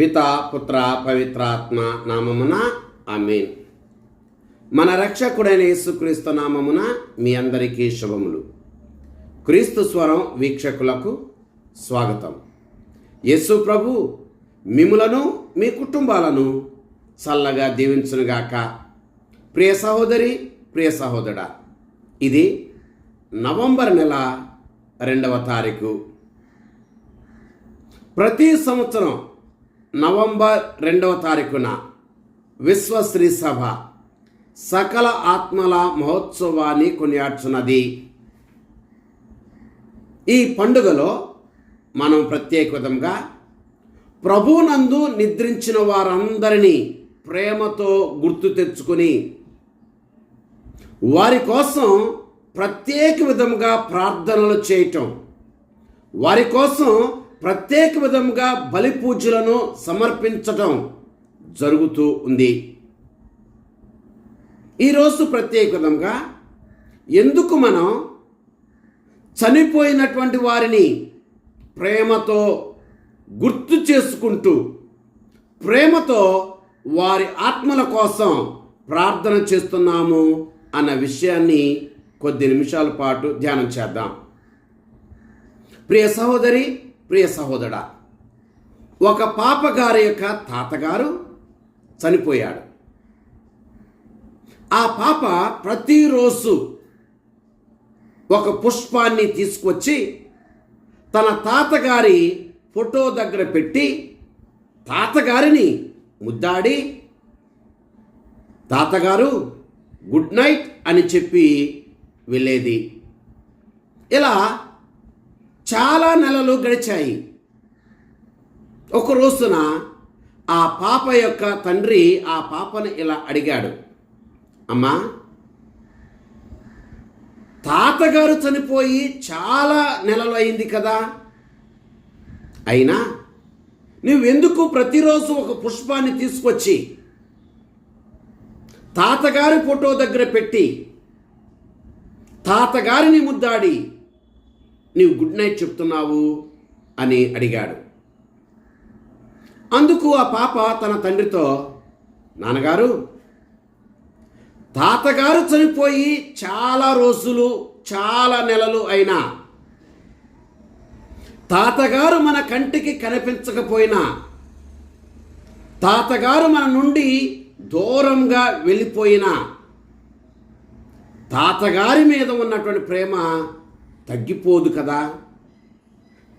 పిత పుత్ర పవిత్రాత్మ నామమున ఆమేన్. మన రక్షకుడైన యేసుక్రీస్తు నామమున మీ అందరికీ శుభములు. క్రీస్తు స్వరం వీక్షకులకు స్వాగతం. యేసు ప్రభు మిములను మీ కుటుంబాలను చల్లగా దీవించునుగాక. ప్రియ సహోదరి ప్రియ సహోదరుడా ఇది నవంబర్ నెల రెండవ తారీఖు. ప్రతి సంవత్సరం నవంబర్ రెండవ తారీఖున విశ్వశ్రీ సభ సకల ఆత్మల మహోత్సవాన్ని కొనియాడుచున్నది. ఈ పండుగలో మనం ప్రత్యేక విధంగా ప్రభునందు నిద్రించిన వారందరినీ ప్రేమతో గుర్తు తెచ్చుకొని వారి కోసం ప్రత్యేక విధంగా ప్రార్థనలు చేయటం వారి కోసం ప్రత్యేక విధంగా బలి పూజలను సమర్పించటం జరుగుతూ ఉంది. ఈరోజు ప్రత్యేక విధంగా ఎందుకు మనం చనిపోయినటువంటి వారిని ప్రేమతో గుర్తు చేసుకుంటూ ప్రేమతో వారి ఆత్మల కోసం ప్రార్థన చేస్తున్నాము అన్న విషయాన్ని కొద్ది నిమిషాల పాటు ధ్యానం చేద్దాం. ప్రియ సహోదరి ప్రియ సహోదర ఒక పాపగారి యొక్క తాతగారు చనిపోయాడు. ఆ పాప ప్రతిరోజు ఒక పుష్పాన్ని తీసుకొచ్చి తన తాతగారి ఫోటో దగ్గర పెట్టి తాతగారిని ముద్దాడి తాతగారు గుడ్ నైట్ అని చెప్పి వెళ్ళేది. ఇలా చాలా నెలలు గడిచాయి. ఒక రోజున ఆ పాప యొక్క తండ్రి ఆ పాపను ఇలా అడిగాడు. అమ్మా తాతగారు చనిపోయి చాలా నెలలు అయింది కదా. అయినా నువ్వెందుకు ప్రతిరోజు ఒక పుష్పాన్ని తీసుకొచ్చి తాతగారి ఫోటో దగ్గర పెట్టి తాతగారిని ముద్దాడి నీవు గుడ్ నైట్ చెప్తున్నావు అని అడిగాడు. అందుకు ఆ పాప తన తండ్రితో నాన్నగారు తాతగారు చనిపోయి చాలా రోజులు చాలా నెలలు అయినా తాతగారు మన కంటికి కనిపించకపోయినా తాతగారు మన నుండి దూరంగా వెళ్ళిపోయినా తాతగారి మీద ఉన్నటువంటి ప్రేమ తగ్గిపోదు కదా.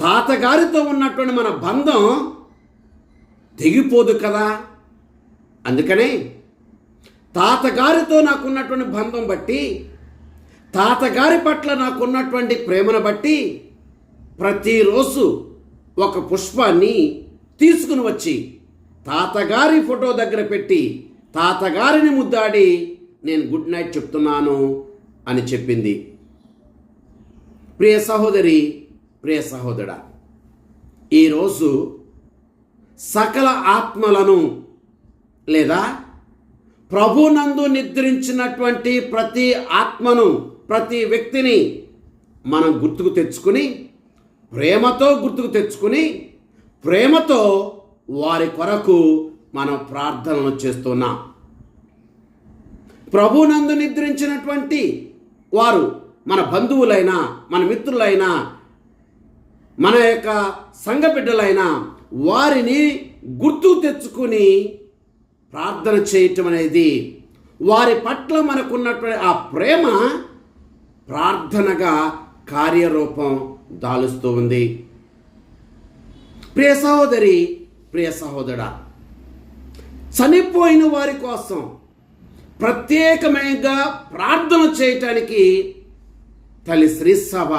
తాతగారితో ఉన్నటువంటి మన బంధం తెగిపోదు కదా. అందుకనే తాతగారితో నాకున్నటువంటి బంధం బట్టి తాతగారి పట్ల నాకున్నటువంటి ప్రేమను బట్టి ప్రతిరోజు ఒక పుష్పాన్ని తీసుకుని వచ్చి తాతగారి ఫోటో దగ్గర పెట్టి తాతగారిని ముద్దాడి నేను గుడ్ నైట్ చెప్తున్నాను అని చెప్పింది. ప్రియ సహోదరి ప్రియ సహోదరా ఈరోజు సకల ఆత్మలను లేదా ప్రభునందు నిద్రించినటువంటి ప్రతి ఆత్మను ప్రతి వ్యక్తిని మనం గుర్తుకు తెచ్చుకుని ప్రేమతో గుర్తుకు తెచ్చుకుని ప్రేమతో వారి కొరకు మనం ప్రార్థనలు చేస్తున్నాం. ప్రభునందు నిద్రించినటువంటి వారు మన బంధువులైనా మన మిత్రులైనా మన యొక్క సంఘ బిడ్డలైనా వారిని గుర్తు తెచ్చుకుని ప్రార్థన చేయటం అనేది వారి పట్ల మనకున్నటువంటి ఆ ప్రేమ ప్రార్థనగా కార్యరూపం దాలుస్తూ ఉంది. ప్రియ సహోదరి ప్రియ సహోదరా చనిపోయిన వారి కోసం ప్రత్యేకమైనగా ప్రార్థన చేయటానికి తల్లి శ్రీసభ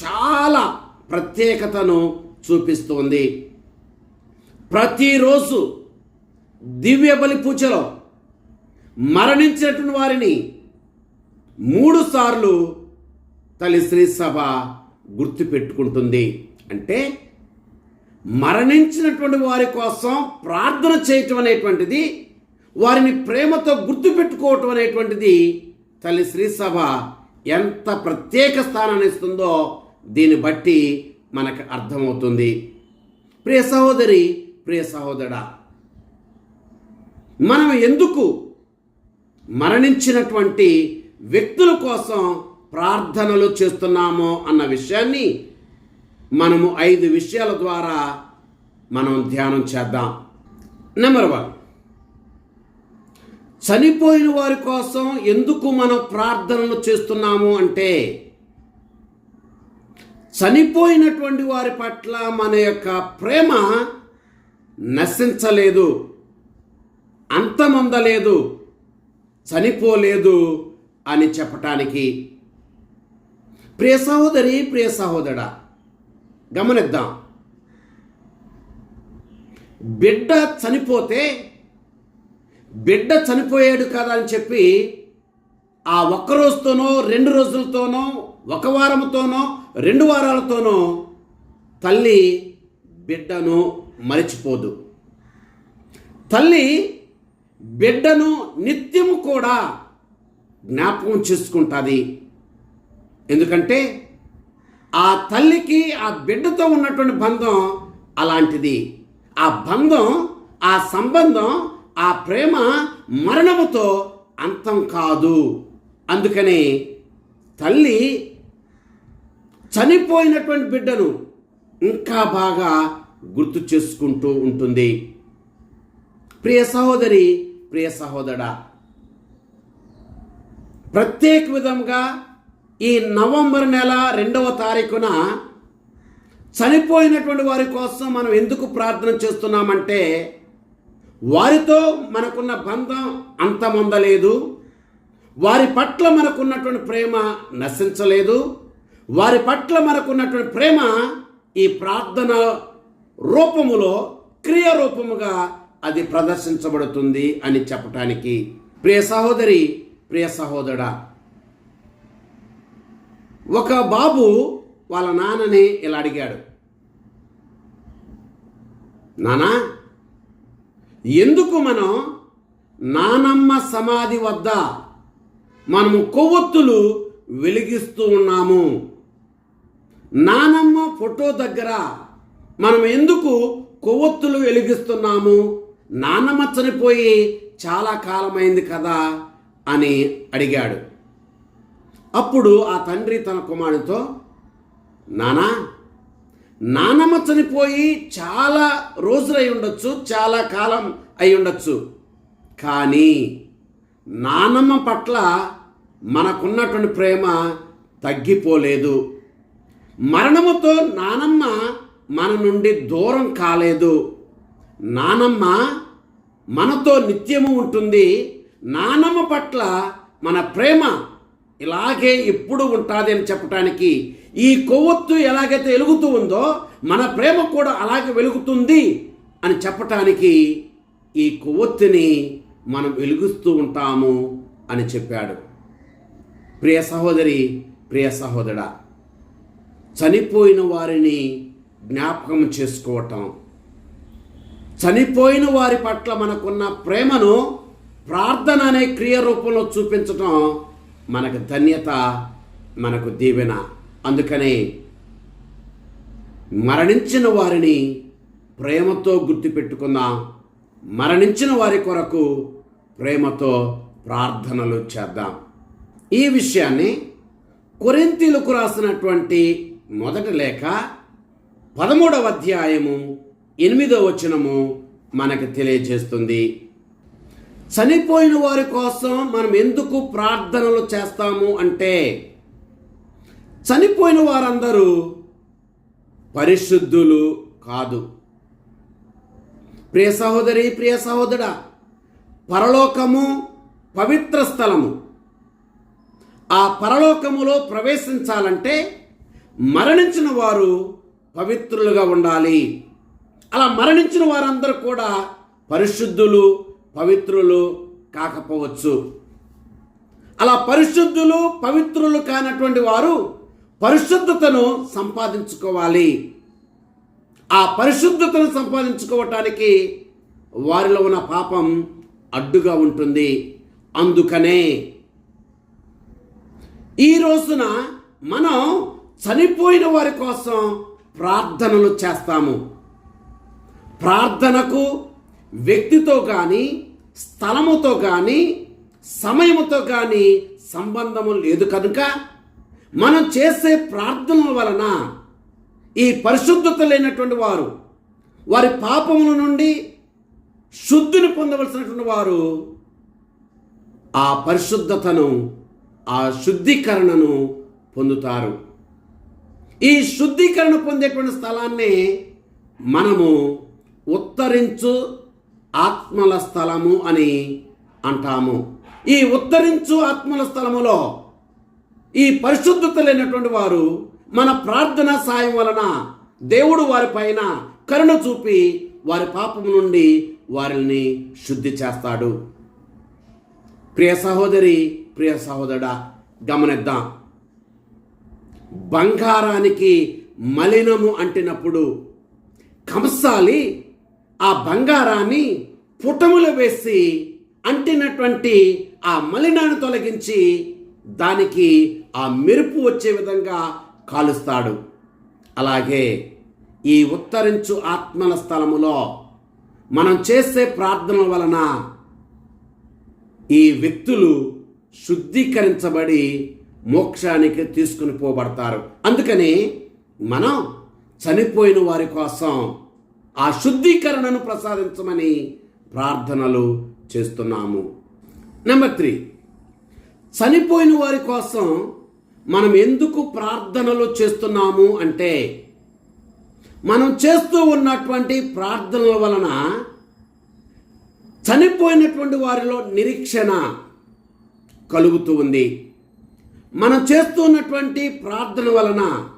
చాలా ప్రత్యేకతను చూపిస్తుంది. ప్రతిరోజు దివ్య బలి పూజలో మరణించినటువంటి వారిని మూడు సార్లు తల్లి శ్రీసభ గుర్తుపెట్టుకుంటుంది. అంటే మరణించినటువంటి వారి కోసం ప్రార్థన చేయటం అనేటువంటిది వారిని ప్రేమతో గుర్తుపెట్టుకోవటం అనేటువంటిది తల్లి శ్రీసభ ఎంత ప్రత్యేక స్థానాన్ని ఇస్తుందో దీన్ని బట్టి మనకు అర్థమవుతుంది. ప్రియ సహోదరి ప్రియ సహోదరా మనం ఎందుకు మరణించినటువంటి వ్యక్తుల కోసం ప్రార్థనలు చేస్తున్నామో అన్న విషయాన్ని మనము ఐదు విషయాల ద్వారా మనం ధ్యానం చేద్దాం. నెంబర్ వన్ చనిపోయిన వారి కోసం ఎందుకు మనం ప్రార్థనలు చేస్తున్నాము అంటే చనిపోయినటువంటి వారి పట్ల మన యొక్క ప్రేమ నశించలేదు అంతమందలేదు చనిపోలేదు అని చెప్పటానికి. ప్రియ సహోదరి ప్రియ సహోదరా గమనిద్దాం. బిడ్డ చనిపోతే బిడ్డ చనిపోయాడు కదా అని చెప్పి ఆ ఒక్క రోజుతోనో రెండు రోజులతోనో ఒక వారంతోనో రెండు వారాలతోనో తల్లి బిడ్డను మరచిపోదు. తల్లి బిడ్డను నిత్యము కూడా జ్ఞాపకం చేసుకుంటుంది. ఎందుకంటే ఆ తల్లికి ఆ బిడ్డతో ఉన్నటువంటి బంధం అలాంటిది. ఆ బంధం ఆ సంబంధం ఆ ప్రేమ మరణముతో అంతం కాదు. అందుకని తల్లి చనిపోయినటువంటి బిడ్డను ఇంకా బాగా గుర్తు చేసుకుంటూ ఉంటుంది. ప్రియ సహోదరి ప్రియ సహోదరా ప్రత్యేక విధంగా ఈ నవంబర్ నెల రెండవ తారీఖున చనిపోయినటువంటి వారి కోసం మనం ఎందుకు ప్రార్థన చేస్తున్నామంటే వారితో మనకున్న బంధం అంతమొందలేదు. వారి పట్ల మనకున్నటువంటి ప్రేమ నశించలేదు. వారి పట్ల మనకున్నటువంటి ప్రేమ ఈ ప్రార్థన రూపములో క్రియ రూపముగా అది ప్రదర్శించబడుతుంది అని చెప్పటానికి. ప్రియ సహోదరి ప్రియ సహోదరా ఒక బాబు వాళ్ళ నాన్నని ఇలా అడిగాడు. నానా ఎందుకు మనం నానమ్మ సమాధి వద్ద మనము కొవ్వొత్తులు వెలిగిస్తూ ఉన్నాము? నానమ్మ ఫోటో దగ్గర మనం ఎందుకు కొవ్వొత్తులు వెలిగిస్తున్నాము? నానమ్మ చనిపోయి చాలా కాలమైంది కదా అని అడిగాడు. అప్పుడు ఆ తండ్రి తన కుమారుడితో నానా నానమ్మ చనిపోయి చాలా రోజులు అయి ఉండొచ్చు చాలా కాలం అయి ఉండొచ్చు. కానీ నానమ్మ పట్ల మనకున్నటువంటి ప్రేమ తగ్గిపోలేదు. మరణముతో నానమ్మ మన నుండి దూరం కాలేదు. నానమ్మ మనతో నిత్యము ఉంటుంది. నానమ్మ పట్ల మన ప్రేమ ఇలాగే ఎప్పుడు ఉంటుంది అని చెప్పటానికి ఈ కొవ్వొత్తు ఎలాగైతే వెలుగుతూ ఉందో మన ప్రేమ కూడా అలాగే వెలుగుతుంది అని చెప్పటానికి ఈ కొవ్వొత్తుని మనం వెలుగుస్తూ ఉంటాము అని చెప్పాడు. ప్రియ సహోదరి ప్రియ సహోదరా చనిపోయిన వారిని జ్ఞాపకం చేసుకోవటం. చనిపోయిన వారి పట్ల మనకున్న ప్రేమను ప్రార్థన అనే క్రియ రూపంలో చూపించటం మనకు ధన్యత మనకు దీవెన. అందుకనే మరణించిన వారిని ప్రేమతో గుర్తుపెట్టుకుందాం మరణించిన వారి కొరకు ప్రేమతో ప్రార్థనలు చేద్దాం. ఈ విషయాన్ని కొరింతీలకు రాసినటువంటి మొదటి లేఖ పదమూడవ అధ్యాయము ఎనిమిదో వచనము మనకు తెలియజేస్తుంది. చనిపోయిన వారి కోసం మనం ఎందుకు ప్రార్థనలు చేస్తాము అంటే చనిపోయిన వారందరూ పరిశుద్ధులు కాదు. ప్రియ సహోదరి ప్రియ సహోదరా పరలోకము పవిత్ర స్థలము. ఆ పరలోకములో ప్రవేశించాలంటే మరణించిన వారు పవిత్రులుగా ఉండాలి. అలా మరణించిన వారందరూ కూడా పరిశుద్ధులు పవిత్రులు కాకపోవచ్చు. అలా పరిశుద్ధులు పవిత్రులు కానటువంటి వారు పరిశుద్ధతను సంపాదించుకోవాలి. ఆ పరిశుద్ధతను సంపాదించుకోవటానికి వారిలో ఉన్న పాపం అడ్డుగా ఉంటుంది. అందుకనే ఈ రోజున మనం చనిపోయిన వారి కోసం ప్రార్థనలు చేస్తాము. ప్రార్థనకు వ్యక్తితో కానీ స్థలముతో కానీ సమయముతో కానీ సంబంధము లేదు. కనుక మనం చేసే ప్రార్థనల వలన ఈ పరిశుద్ధత లేనటువంటి వారు వారి పాపముల నుండి శుద్ధిని పొందవలసినటువంటి వారు ఆ పరిశుద్ధతను ఆ శుద్ధీకరణను పొందుతారు. ఈ శుద్ధీకరణ పొందేటువంటి స్థలాన్ని మనము ఉత్తరించు ఆత్మల స్థలము అని అంటాము. ఈ ఉత్తరించు ఆత్మల స్థలములో ఈ పరిశుద్ధత లేనటువంటి వారు మన ప్రార్థన సాయం వలన దేవుడు వారిపైన కరుణ చూపి వారి పాపం నుండి వారిని శుద్ధి చేస్తాడు. ప్రియ సహోదరి ప్రియ సహోదరుడా గమనిద్దాం. బంగారానికి మలినము అంటినప్పుడు కంసాలి ఆ బంగారాన్ని పుటములు వేసి అంటినటువంటి ఆ మలినాన్ని తొలగించి దానికి ఆ మెరుపు వచ్చే విధంగా కాలుస్తాడు. అలాగే ఈ ఉత్తరించు ఆత్మల స్థలములో మనం చేసే ప్రార్థన వలన ఈ వ్యక్తులు శుద్ధీకరించబడి మోక్షానికి తీసుకుని పోబడతారు. అందుకని మనం చనిపోయిన వారి కోసం ఆ శుద్ధీకరణను ప్రసాదించమని ప్రార్థనలు చేస్తున్నాము. నెంబర్ త్రీ చనిపోయిన వారి కోసం మనం ఎందుకు ప్రార్థనలు చేస్తున్నాము అంటే మనం చేస్తూ ఉన్నటువంటి ప్రార్థనల వలన చనిపోయినటువంటి వారిలో నిరీక్షణ కలుగుతూ ఉంది. మనం చేస్తున్నటువంటి ప్రార్థన వలన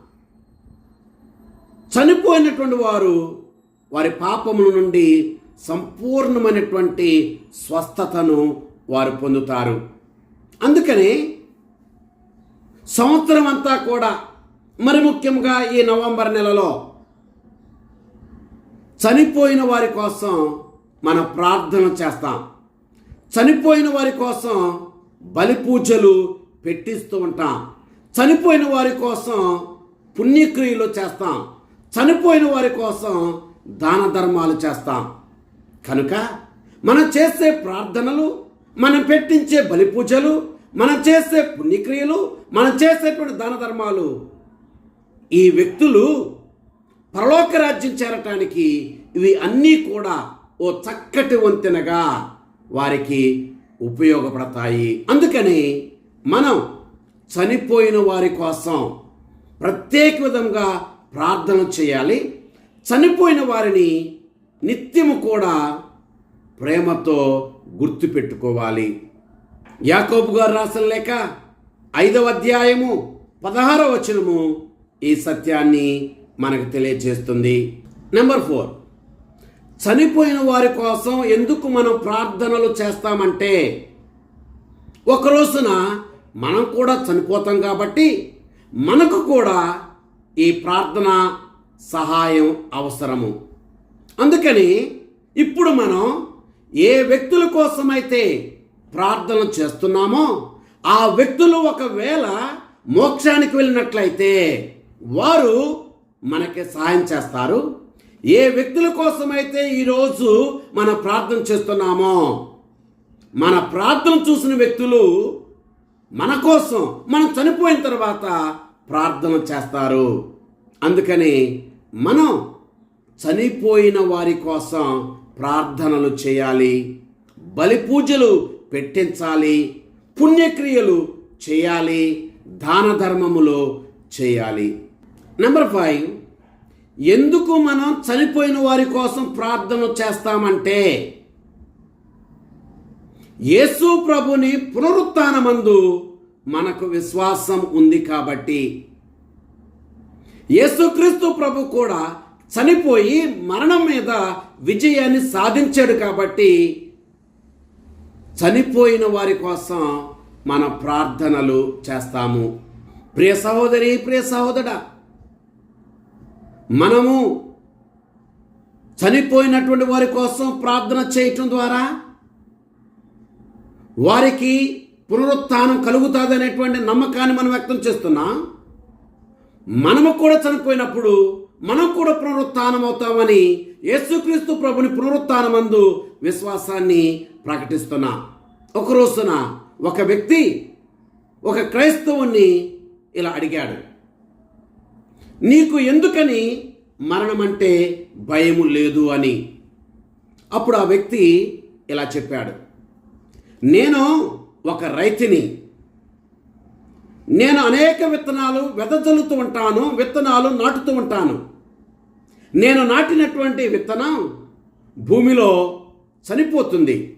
చనిపోయినటువంటి వారు వారి పాపముల నుండి సంపూర్ణమైనటువంటి స్వస్థతను వారు పొందుతారు. అందుకని సంవత్సరం అంతా కూడా మరి ముఖ్యంగా ఈ నవంబర్ నెలలో చనిపోయిన వారి కోసం మన ప్రార్థన చేస్తాం. చనిపోయిన వారి కోసం బలి పూజలు పెట్టిస్తూ ఉంటాం. చనిపోయిన వారి కోసం పుణ్యక్రియలు చేస్తాం. చనిపోయిన వారి కోసం దాన ధర్మాలు చేస్తాం. కనుక మనం చేసే ప్రార్థనలు మనం పెట్టించే బలి పూజలు మనం చేసే పుణ్యక్రియలు మనం చేసేటువంటి దాన ధర్మాలు ఈ వ్యక్తులు పరలోక రాజ్యం చేరటానికి ఇవి అన్నీ కూడా ఓ చక్కటి వంతెనగా వారికి ఉపయోగపడతాయి. అందుకని మనం చనిపోయిన వారి కోసం ప్రత్యేక విధంగా ప్రార్థన చేయాలి. చనిపోయిన వారిని నిత్యము కూడా ప్రేమతో గుర్తుపెట్టుకోవాలి. యాకోబు గారు రాసిన లేక ఐదవ అధ్యాయము పదహారవ వచనము ఈ సత్యాన్ని మనకు తెలియజేస్తుంది. నెంబర్ ఫోర్ చనిపోయిన వారి కోసం ఎందుకు మనం ప్రార్థనలు చేస్తామంటే ఒక రోజున మనం కూడా చనిపోతాం కాబట్టి మనకు కూడా ఈ ప్రార్థన సహాయం అవసరము. అందుకని ఇప్పుడు మనం ఏ వ్యక్తుల కోసమైతే ప్రార్థన చేస్తున్నామో ఆ వ్యక్తులు ఒకవేళ మోక్షానికి వెళ్ళినట్లయితే వారు మనకి సహాయం చేస్తారు. ఏ వ్యక్తుల కోసమైతే ఈరోజు మనం ప్రార్థన చేస్తున్నామో మన ప్రార్థన చూసిన వ్యక్తులు మన కోసం మనం చనిపోయిన తర్వాత ప్రార్థన చేస్తారు. అందుకని మనం చనిపోయిన వారి కోసం ప్రార్థనలు చేయాలి బలి పూజలు పెట్టించాలి పుణ్యక్రియలు చేయాలి దాన ధర్మములు చేయాలి. నెంబర్ ఫైవ్ ఎందుకు మనం చనిపోయిన వారి కోసం ప్రార్థన చేస్తామంటే యేసు ప్రభుని పునరుత్నమందు మనకు విశ్వాసం ఉంది కాబట్టి యేసుక్రీస్తు ప్రభు కూడా చనిపోయి మరణం మీద విజయాన్ని సాధించాడు కాబట్టి చనిపోయిన వారి కోసం మన ప్రార్థనలు చేస్తాము. ప్రియ సహోదరి ప్రియ సహోదరా మనము చనిపోయినటువంటి వారి కోసం ప్రార్థన చేయటం ద్వారా వారికి పునరుత్థానం కలుగుతుంది అనేటువంటి నమ్మకాన్ని మనం వ్యక్తం చేస్తున్నాం. మనము కూడా చనిపోయినప్పుడు మనం కూడా పునరుత్థానం అవుతామని యేసుక్రీస్తు ప్రభుని పునరుత్నమందు విశ్వాసాన్ని ప్రకటిస్తున్నా. ఒక రోజున ఒక వ్యక్తి ఒక క్రైస్తవుణ్ణి ఇలా అడిగాడు నీకు ఎందుకని మరణం అంటే భయము లేదు అని. అప్పుడు ఆ వ్యక్తి ఇలా చెప్పాడు నేను ఒక రైతుని నేను అనేక విత్తనాలు వెదజల్లుతూ ఉంటాను విత్తనాలు నాటుతూ ఉంటాను. నేను నాటినటువంటి విత్తనం భూమిలో చనిపోతుంది.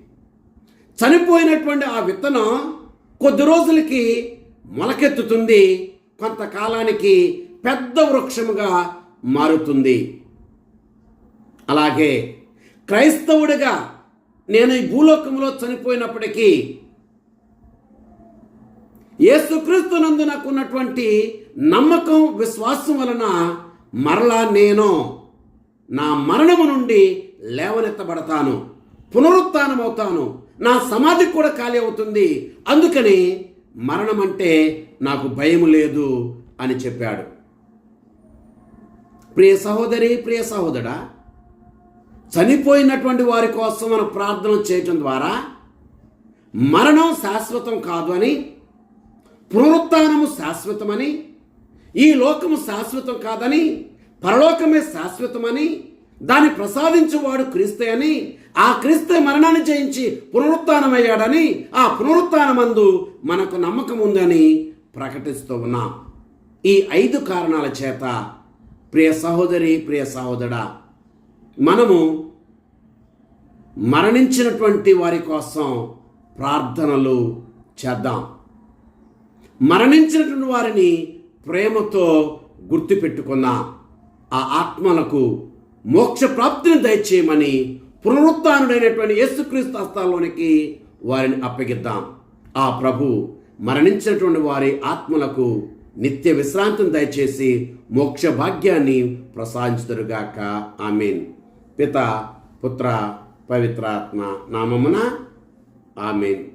చనిపోయినటువంటి ఆ విత్తనం కొద్ది రోజులకి మొలకెత్తుతుంది కొంతకాలానికి పెద్ద వృక్షముగా మారుతుంది. అలాగే క్రైస్తవుడిగా నేను ఈ భూలోకంలో చనిపోయినప్పటికీ యేసుక్రీస్తు నందు నాకు ఉన్నటువంటి నమ్మకం విశ్వాసం వలన మరలా నేను నా మరణము నుండి లేవనెత్తబడతాను పునరుత్నమవుతాను నా సమాధి కూడా ఖాళీ అవుతుంది. అందుకని మరణం అంటే నాకు భయం లేదు అని చెప్పాడు. ప్రియ సహోదరి ప్రియ సహోదరా చనిపోయినటువంటి వారి కోసం మనం ప్రార్థన చేయటం ద్వారా మరణం శాశ్వతం కాదు అని పునరుత్నము శాశ్వతమని ఈ లోకము శాశ్వతం కాదని పరలోకమే శాశ్వతమని దాన్ని ప్రసాదించువాడు క్రీస్తే అని ఆ క్రీస్తే మరణాన్ని జయించి పునరుత్నమయ్యాడని ఆ పునరుత్నమందు మనకు నమ్మకం ఉందని ప్రకటిస్తూ ఉన్నాం. ఈ ఐదు కారణాల చేత ప్రియ సహోదరి ప్రియ సహోదరా మనము మరణించినటువంటి వారి కోసం ప్రార్థనలు చేద్దాం. మరణించినటువంటి వారిని ప్రేమతో గుర్తుపెట్టుకున్న ఆ ఆత్మలకు మోక్ష ప్రాప్తిని దయచేయమని పునరుత్డైనటువంటి యేసుక్రీస్తు హస్తాల్లోనికి వారిని అప్పగిద్దాం. ఆ ప్రభు మరణించినటువంటి వారి ఆత్మలకు నిత్య విశ్రాంతిని దయచేసి మోక్ష భాగ్యాన్ని ప్రసాదించుదురుగాక. ఆమెన్. పిత పుత్ర పవిత్రాత్మ నామమున ఆమెన్.